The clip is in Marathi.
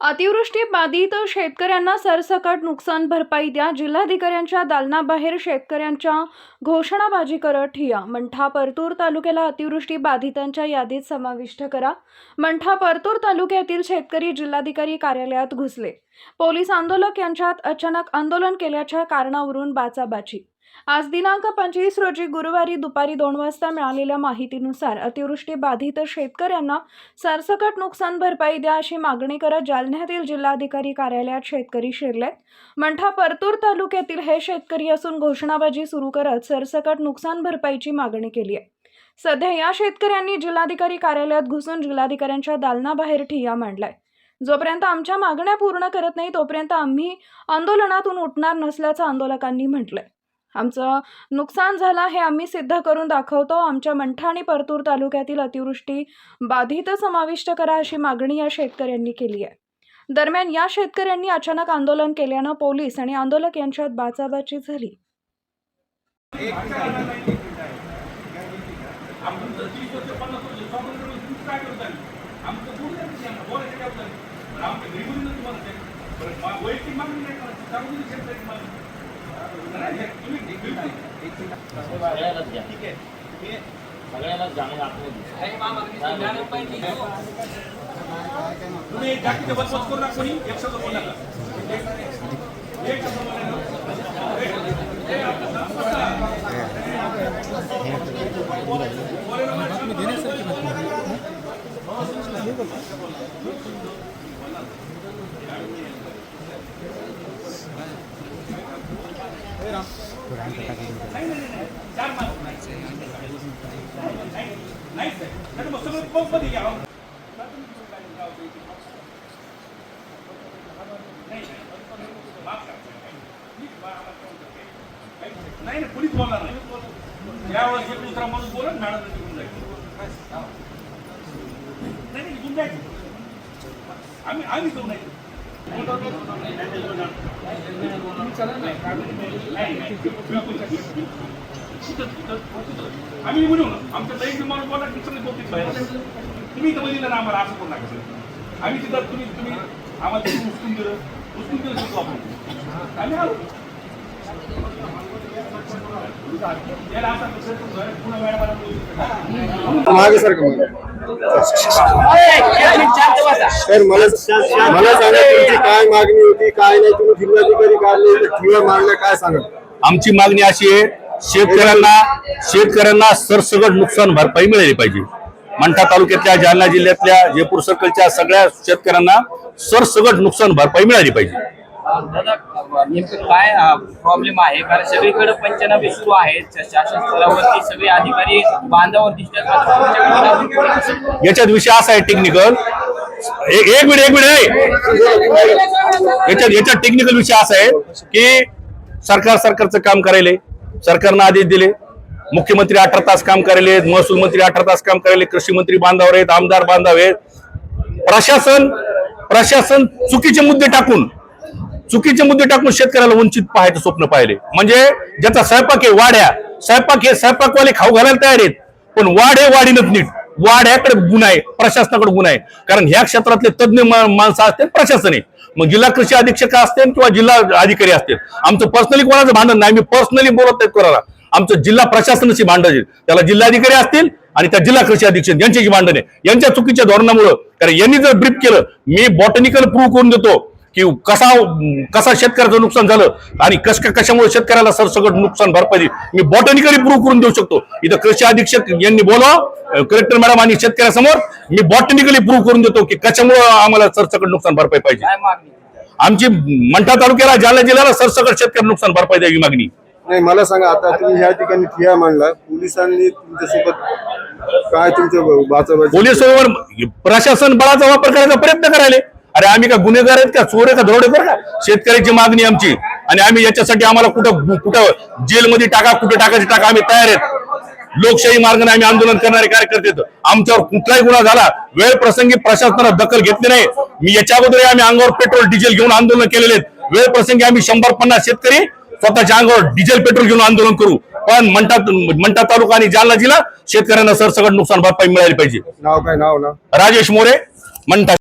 अतिवृष्टी बाधित शेतकऱ्यांना सरसकट नुकसान भरपाई द्या. जिल्हाधिकाऱ्यांच्या दालनाबाहेर शेतकऱ्यांच्या घोषणाबाजी करत ठिया मंठा परतूर तालुक्याला अतिवृष्टी बाधितांच्या यादीत समाविष्ट करा. मंठा परतूर तालुक्यातील शेतकरी जिल्हाधिकारी कार्यालयात घुसले. पोलीस आंदोलक यांच्यात अचानक आंदोलन केल्याच्या कारणावरून बाचाबाची आज दिनांक पंचवीस रोजी गुरुवारी दुपारी दोन वाजता मिळालेल्या माहितीनुसार अतिवृष्टी बाधित शेतकऱ्यांना सरसकट नुकसान भरपाई द्या अशी मागणी करत जालन्यातील जिल्हाधिकारी कार्यालयात शेतकरी शिरलेत. मंठा परतूर तालुक्यातील हे शेतकरी असून घोषणाबाजी सुरू करत सरसकट नुकसान भरपाईची मागणी केली आहे. सध्या या शेतकऱ्यांनी जिल्हाधिकारी कार्यालयात घुसून जिल्हाधिकाऱ्यांच्या दालनाबाहेर ठिय्या मांडलाय. जोपर्यंत आमच्या मागण्या पूर्ण करत नाही तोपर्यंत आम्ही आंदोलनातून उठणार नसल्याचं आंदोलकांनी म्हटलंय. आमचं नुकसान झालं हे आम्ही सिद्ध करून दाखवतो. आमच्या मंठा आणि परतूर तालुक्यातील अतिवृष्टी बाधित समाविष्ट करा अशी मागणी या शेतकऱ्यांनी केली आहे. दरम्यान या शेतकऱ्यांनी अचानक आंदोलन केल्यानं पोलीस आणि आंदोलक यांच्यात बाचाबाची झाली. सगळ्यालाच घ्या सगळ्यालाच घ्या आपण तुम्ही जातीचे बसवत करू नका कोणी एक शब्द बोलू नका एक शब्द बोलू नका. चार मार्क नाही नाही साहेब. नाही मग सगळं पंपमध्ये घ्या नाही, नाही. माफ करा. नाही नाही पोलीस बोलणार नाही यावेळेस एक दुसरा माणूस बोलत मॅडम निघून जायचं नाही नाही निघून जायचं आम्ही आम्ही जाऊ नाही आम्ही निघून येऊ ना आमच्या एक माणूस बोला की सगळे बोलतील बाहेर तुम्ही इथं बघितलं ना आम्हाला असं करू नका आम्ही तिथं तुम्ही तुम्ही आम्हाला तिथून उचलून दिलं उचलून दिलं शिकू आपण आम्ही आलो याला असा पुन्हा मॅडम मागे सारखं मागे मला मला सांगा तुमची काय मागणी होती काय नाही तुम्ही जिल्हाधिकारी कार्यालय ठिवा मागण्या काय सांगा आमची मागणी अशी आहे शेतकऱ्यांना शेतकऱ्यांना सरसगट नुकसान भरपाई मिळाली पाहिजे. मंठा तालुक्यातल्या जालना जिल्ह्यातल्या जयपूर सर्कलच्या सगळ्या शेतकऱ्यांना सरसगट नुकसान भरपाई मिळाली पाहिजे. दादा नेमकं काय प्रॉब्लेम आहे? कारण सगळीकडे पंचनामे सुरू आहेत. शासन स्तरावरती सगळे अधिकारी बांधावर दिसतात. याच्यात विषय असा आहे टेक्निकल एक मिनिट एक मिनिट याच्यात याच्यात टेक्निकल विषय असा आहे की सरकार सरकारचं काम करायले सरकारनं आदेश दिले. मुख्यमंत्री अठरा तास काम करायले महसूल मंत्री अठरा तास काम करायले कृषी मंत्री बांधावर आहेत आमदार बांधाव आहेत. प्रशासन प्रशासन चुकीचे मुद्दे टाकून चुकीचे मुद्दे टाकून शेतकऱ्याला वंचित पाहायचं स्वप्न पाहिले. म्हणजे ज्याचा स्वयंपाक आहे वाड्या. स्वयंपाक हे स्वयंपाकवाले खाऊ घालायला तयार आहेत. पण वाढ हे वाढीनच नीट. वाढ्याकडे गुण आहे प्रशासनाकडे गुन्हा आहे. कारण ह्या क्षेत्रातले तज्ज्ञ माणसं असतील प्रशासन आहे. मग जिल्हा कृषी अधीक्षक असतील किंवा जिल्हा अधिकारी असतील आमचं पर्सनली कोणाचं भांडण नाही मी पर्सनली बोलत नाही कोणाला. आमचं जिल्हा प्रशासनाची भांडण आहे त्याला जिल्हाधिकारी असतील आणि त्या जिल्हा कृषी अधीक्षक यांच्याशी भांडण आहे. यांच्या चुकीच्या धोरणामुळं. कारण यांनी जर ब्रीफ केलं मी बॉटनिकल प्रूव्ह करून देतो. की कसा कसा शेतकऱ्याचं नुकसान झालं आणि कस कशामुळे शेतकऱ्याला सरसकट नुकसान भरपाई. मी बॉटनिकली प्रूव्ह करून देऊ शकतो. इथं कृषी अधीक्षक यांनी बोलावं कलेक्टर मॅडम आणि शेतकऱ्यासमोर मी बॉटनिकली प्रूव्ह करून देतो की कशामुळे आम्हाला सरसकट नुकसान भरपाई पाहिजे. आमची मंठा तालुक्याला जालना जिल्ह्याला सरसकट शेतकरी नुकसान भरपाई द्यावी मागणी. नाही मला सांगा आता तुम्ही ह्या ठिकाणी ठिया मांडला. पोलिसांनी तुमच्यासोबत काय तुमचं वाचावाची पोलीस प्रशासन बळाचा वापर करायचा प्रयत्न करायले. अरे आम्ही का गुन्हेगार आहेत का? चोर का? दरोडेखोर का शेतकऱ्याची मागणी आमची. आणि आम्ही याच्यासाठी आम्हाला कुठं कुठं जेलमध्ये टाका कुठं टाकायचे टाका आम्ही तयार आहेत. लोकशाही मार्गाने आम्ही आंदोलन करणारे कार्यकर्ते. आमच्यावर कुठलाही गुन्हा झाला वेळ प्रसंगी प्रशासनानं दखल घेतली नाही. मी याच्या अगोदर आम्ही अंगावर पेट्रोल डिझेल घेऊन आंदोलन केलेले आहेत. वेळ प्रसंगी आम्ही शंभर पन्नास शेतकरी स्वतःच्या अंगावर डिझेल पेट्रोल घेऊन आंदोलन करू. पण मंठा मंठा तालुका आणि जालना जिल्हा शेतकऱ्यांना सरसकट नुकसान भरपाई मिळाली पाहिजे. नाव काय? नाव ना? राजेश मोरे मंठा